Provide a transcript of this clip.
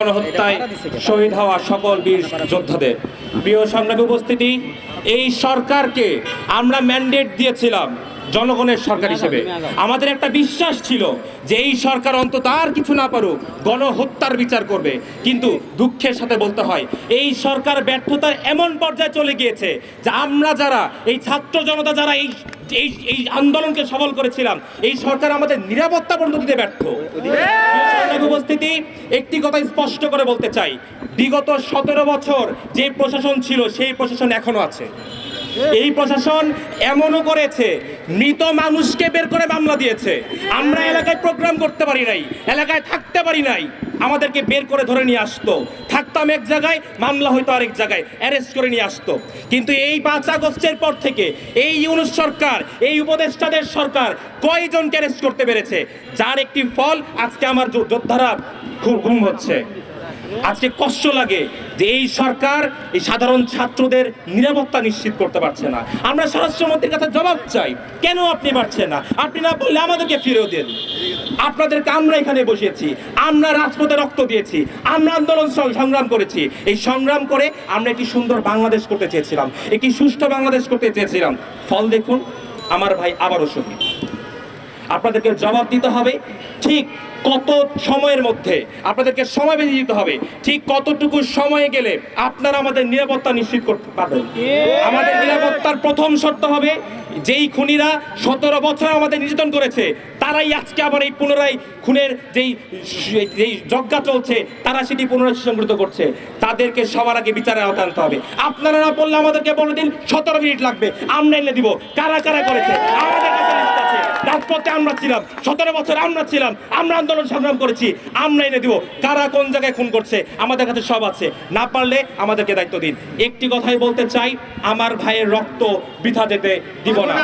গণহত্যায় শহীদ হওয়া সকল বীর যোদ্ধাদের। প্রিয় সংগ্রামী উপস্থিতি, এই সরকারকে আমরা ম্যান্ডেট দিয়েছিলাম জনগণের সরকার হিসেবে। আমাদের একটা বিশ্বাস ছিল যে এই সরকার অন্তত আর কিছু না পারুক, গণহত্যার বিচার করবে। কিন্তু দুঃখের সাথে বলতে হয়, এই সরকার ব্যর্থতার এমন পর্যায়ে চলে গিয়েছে যে আমরা যারা, এই ছাত্র জনতা যারা এই এই এই আন্দোলনকে সফল করেছিলাম। এই সরকার আমাদের নিরাপত্তা পর্যন্ত দিতে ব্যর্থ উপস্থিতি একটি কথা স্পষ্ট করে বলতে চাই। বিগত সতেরো বছর যে প্রশাসন ছিল, সেই প্রশাসন এখনও আছে। এই প্রশাসন এমনও করেছে, মৃত মানুষকে বের করে মামলা দিয়েছে। আমরা এলাকায় প্রোগ্রাম করতে পারি নাই, এলাকায় থাকতে পারি নাই। আমাদেরকে বের করে ধরে নিয়ে আসতো। থাকতাম এক জায়গায়, মামলা হয়তো আরেক জায়গায়, অ্যারেস্ট করে নিয়ে আসতো। কিন্তু এই পাঁচ আগস্টের পর থেকে এই ইউনুস সরকার, এই উপদেষ্টাদের সরকার কয়জনকে অ্যারেস্ট করতে পেরেছে? যার একটি ফল আজকে আমার যোদ্ধারা খুব ঘুম হচ্ছে। আজকে কষ্ট লাগে। যে এই সরকার এই সাধারণ ছাত্রদের নিরাপত্তা নিশ্চিত করতে পারছে না। আমরা স্বরাষ্ট্রমন্ত্রীর কাছে জবাব চাই, কেন আপনি পারছেন না? আপনি না বললে আমাদেরকে ফিরেও দেন। আপনাদেরকে আমরা এখানে বসিয়েছি, আমরা রাজপথে রক্ত দিয়েছি, আমরা আন্দোলন সংগ্রাম করেছি। এই সংগ্রাম করে আমরা একটি সুন্দর বাংলাদেশ করতে চেয়েছিলাম, একটি সুষ্ঠু বাংলাদেশ করতে চেয়েছিলাম। ফল দেখুন, আমার ভাই আবারও শহীদ। আপনাদেরকে জবাব দিতে হবে ঠিক কত সময়ের মধ্যে আপনাদেরকে সময় বেঁধে দিতে হবে ঠিক কতটুকু সময়ে গেলে আপনারা আমাদের নিরাপত্তা নিশ্চিত করতে পারবেন। আমাদের নিরাপত্তার প্রথম শর্ত হবে যেই খুনিরা সতেরো বছর আমাদের নির্যাতন করেছে তারাই আজকে আবার এই পুনরায় খুনের যেই যেই যজ্ঞা চলছে তারা সেটি পুনরায় সুসংগঠিত করছে। তাদেরকে সবার আগে বিচারে আওতা আনতে হবে। আপনারা না বললে আমাদেরকে বলে দিন সতেরো মিনিট লাগবে আমরা এনে দিব। কারা কারা করেছে? আমাদের রাজপথে আমরা ছিলাম সতেরো বছর আমরা ছিলাম আমরা আন্দোলন সংগ্রাম করেছি আমরা এনে দিব। কারা কোন জায়গায় খুন করছে আমাদের কাছে সব আছে। না পারলে আমাদেরকে দায়িত্ব দিন। একটি কথাই বলতে চাই আমার ভাইয়ের রক্ত বৃথা যেতে দিব না।